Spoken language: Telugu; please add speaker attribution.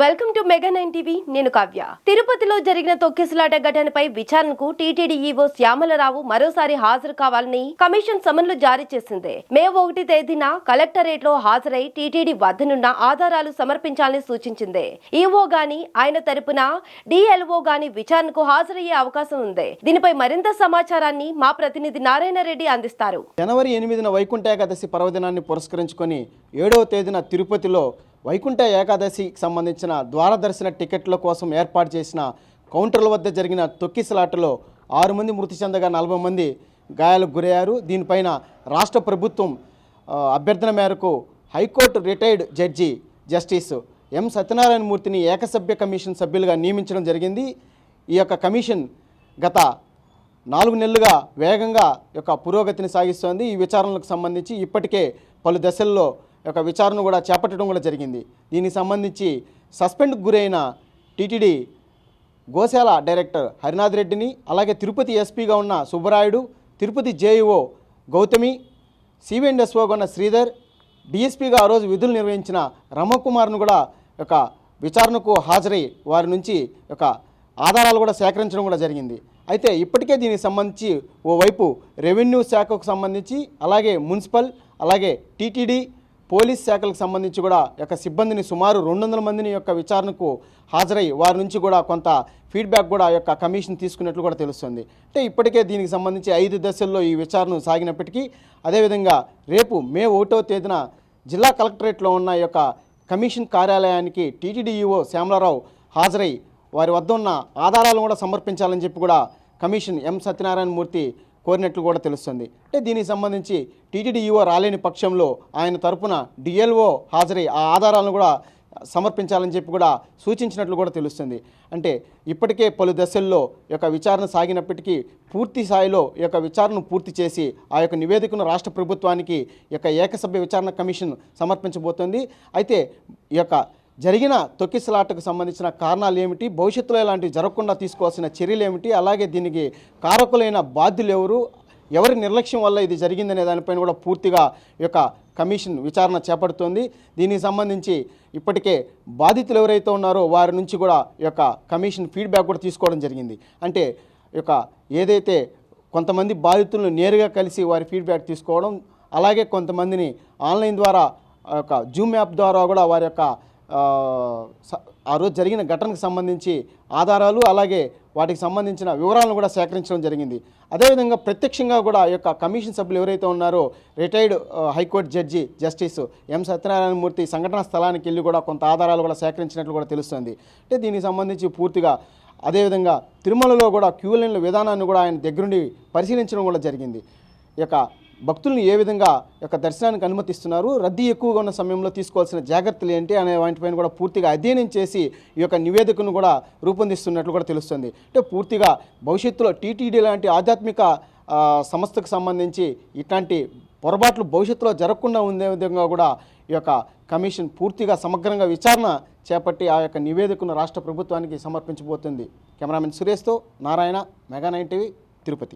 Speaker 1: Welcome to mega nine TV నేను కావ్య. తిరుపతిలో జరిగిన తొక్కిసలాట ఘటనపై విచారణకు టీటీడీ ఈవో శ్యామలరావు మరోసారి హాజరు కావాలని కమిషన్ సమన్లు జారీ చేసింది. మే ఒకటి తేదీన కలెక్టరేట్లో హాజరై టీటీడీ వద్దనున్న ఆధారాలు సమర్పించాలని సూచించింది. ఈవో గాని ఆయన తరపున డిఎల్ఓ గాని విచారణకు హాజరయ్యే అవకాశం ఉంది. దీనిపై మరింత సమాచారాన్ని మా ప్రతినిధి నారాయణ రెడ్డి అందిస్తారు.
Speaker 2: జనవరి ఎనిమిదిన వైకుంఠ ఏకాదశి పర్వదినాన్ని పురస్కరించుకొని ఏడవ తేదీన తిరుపతిలో వైకుంఠ ఏకాదశికి సంబంధించిన ద్వారదర్శన టికెట్ల కోసం ఏర్పాటు చేసిన కౌంటర్ల వద్ద జరిగిన తొక్కిసలాటలో ఆరు మంది మృతి చెందగా నలభై మంది గాయాలకు గురయ్యారు. దీనిపైన రాష్ట్ర ప్రభుత్వం అభ్యర్థన మేరకు high court retired judge justice M. Satyanarayana మూర్తిని ఏకసభ్య కమిషన్ సభ్యులుగా నియమించడం జరిగింది. ఈ యొక్క కమిషన్ గత నాలుగు నెలలుగా వేగంగా యొక్క పురోగతిని సాగిస్తోంది. ఈ విచారణలకు సంబంధించి ఇప్పటికే పలు దశల్లో యొక్క విచారణ కూడా చేపట్టడం కూడా జరిగింది. దీనికి సంబంధించి సస్పెండ్కు గురైన టీటీడీ గోశాల డైరెక్టర్ హరినాథ్ రెడ్డిని అలాగే తిరుపతి ఎస్పీగా ఉన్న సుబ్బరాయుడు తిరుపతి జేఈఓ గౌతమి సివిఎండ్ఎస్ఓగా ఉన్న శ్రీధర్ డిఎస్పీగా ఆ రోజు విధులు నిర్వహించిన రమకుమార్ను కూడా ఒక విచారణకు హాజరై వారి నుంచి ఒక ఆధారాలు కూడా సేకరించడం కూడా జరిగింది. అయితే ఇప్పటికే దీనికి సంబంధించి ఓవైపు రెవెన్యూ శాఖకు సంబంధించి అలాగే మున్సిపల్ అలాగే టీటీడీ పోలీస్ శాఖలకు సంబంధించి కూడా యొక్క సిబ్బందిని సుమారు రెండు వందల మందిని యొక్క విచారణకు హాజరై వారి నుంచి కూడా కొంత ఫీడ్బ్యాక్ కూడా యొక్క కమిషన్ తీసుకున్నట్లు కూడా తెలుస్తుంది. అంటే ఇప్పటికే దీనికి సంబంధించి ఐదు దశల్లో ఈ విచారణ సాగినప్పటికీ అదేవిధంగా రేపు మే ఒకటో తేదీన జిల్లా కలెక్టరేట్లో ఉన్న యొక్క కమిషన్ కార్యాలయానికి టీటీడీఈఓ శ్యామలారావు హాజరై వారి వద్ద ఉన్న ఆధారాలను కూడా సమర్పించాలని చెప్పి కూడా కమిషన్ ఎం సత్యనారాయణ మూర్తి కోరినట్లు కూడా తెలుస్తుంది. అంటే దీనికి సంబంధించి టీటీడీఈఓ రాలేని పక్షంలో ఆయన తరపున డిఎల్ఓ హాజరై ఆ ఆధారాలను కూడా సమర్పించాలని చెప్పి కూడా సూచించినట్లు కూడా తెలుస్తుంది. అంటే ఇప్పటికే పలు దశల్లో యొక్క విచారణ సాగినప్పటికీ పూర్తి స్థాయిలో ఈ యొక్క విచారణను పూర్తి చేసి ఆ యొక్క నివేదికను రాష్ట్ర ప్రభుత్వానికి యొక్క ఏకసభ్య విచారణ కమిషన్ సమర్పించబోతోంది. అయితే ఈ యొక్క జరిగిన తొక్కిసలాటకు సంబంధించిన కారణాలు ఏమిటి భవిష్యత్తులో ఇలాంటివి జరగకుండా తీసుకోవాల్సిన చర్యలు ఏమిటి అలాగే దీనికి కారకులైన బాధ్యులు ఎవరు? ఎవరి నిర్లక్ష్యం వల్ల ఇది జరిగిందనే దానిపైన కూడా పూర్తిగా ఈ యొక్క కమిషన్ విచారణ చేపడుతోంది. దీనికి సంబంధించి ఇప్పటికే బాధితులు ఎవరైతే ఉన్నారో వారి నుంచి కూడా ఈ యొక్క కమిషన్ ఫీడ్బ్యాక్ కూడా తీసుకోవడం జరిగింది. అంటే ఈ యొక్క ఏదైతే కొంతమంది బాధితులను నేరుగా కలిసి వారి ఫీడ్బ్యాక్ తీసుకోవడం అలాగే కొంతమందిని ఆన్లైన్ ద్వారా ఒక యొక్క జూమ్ యాప్ ద్వారా కూడా వారి యొక్క ఆ, స- రోజు జరిగిన ఘటనకు సంబంధించి ఆధారాలు అలాగే వాటికి సంబంధించిన వివరాలను కూడా సేకరించడం జరిగింది. అదేవిధంగా ప్రత్యక్షంగా కూడా యొక్క కమిషన్ సభ్యులు ఎవరైతే ఉన్నారో retired high court judge justice M Satyanarayanamurthy సంఘటనా స్థలానికి వెళ్ళి కూడా కొంత ఆధారాలు కూడా సేకరించినట్లు కూడా తెలుస్తుంది. అంటే దీనికి సంబంధించి పూర్తిగా అదేవిధంగా తిరుమలలో కూడా క్యూలైన్ల విధానాన్ని కూడా ఆయన దగ్గరుండి పరిశీలించడం కూడా జరిగింది. ఈ యొక్క భక్తుల్ని ఏ విధంగా యొక్క దర్శనానికి అనుమతిస్తున్నారు? రద్దీ ఎక్కువగా ఉన్న సమయంలో తీసుకోవాల్సిన జాగ్రత్తలు ఏంటి? అనే వాటిపైన కూడా పూర్తిగా అధ్యయనం చేసి ఈ యొక్క నివేదికను కూడా రూపొందిస్తున్నట్లు కూడా తెలుస్తుంది. అంటే పూర్తిగా భవిష్యత్తులో టీటీడీ లాంటి ఆధ్యాత్మిక సంస్థకు సంబంధించి ఇట్లాంటి పొరపాట్లు భవిష్యత్తులో జరగకుండా ఉండే విధంగా కూడా ఈ యొక్క కమిషన్ పూర్తిగా సమగ్రంగా విచారణ చేపట్టి ఆ యొక్క నివేదికను రాష్ట్ర ప్రభుత్వానికి సమర్పించబోతుంది. Cameraman సురేష్తో Narayana mega nine TV Tirupati.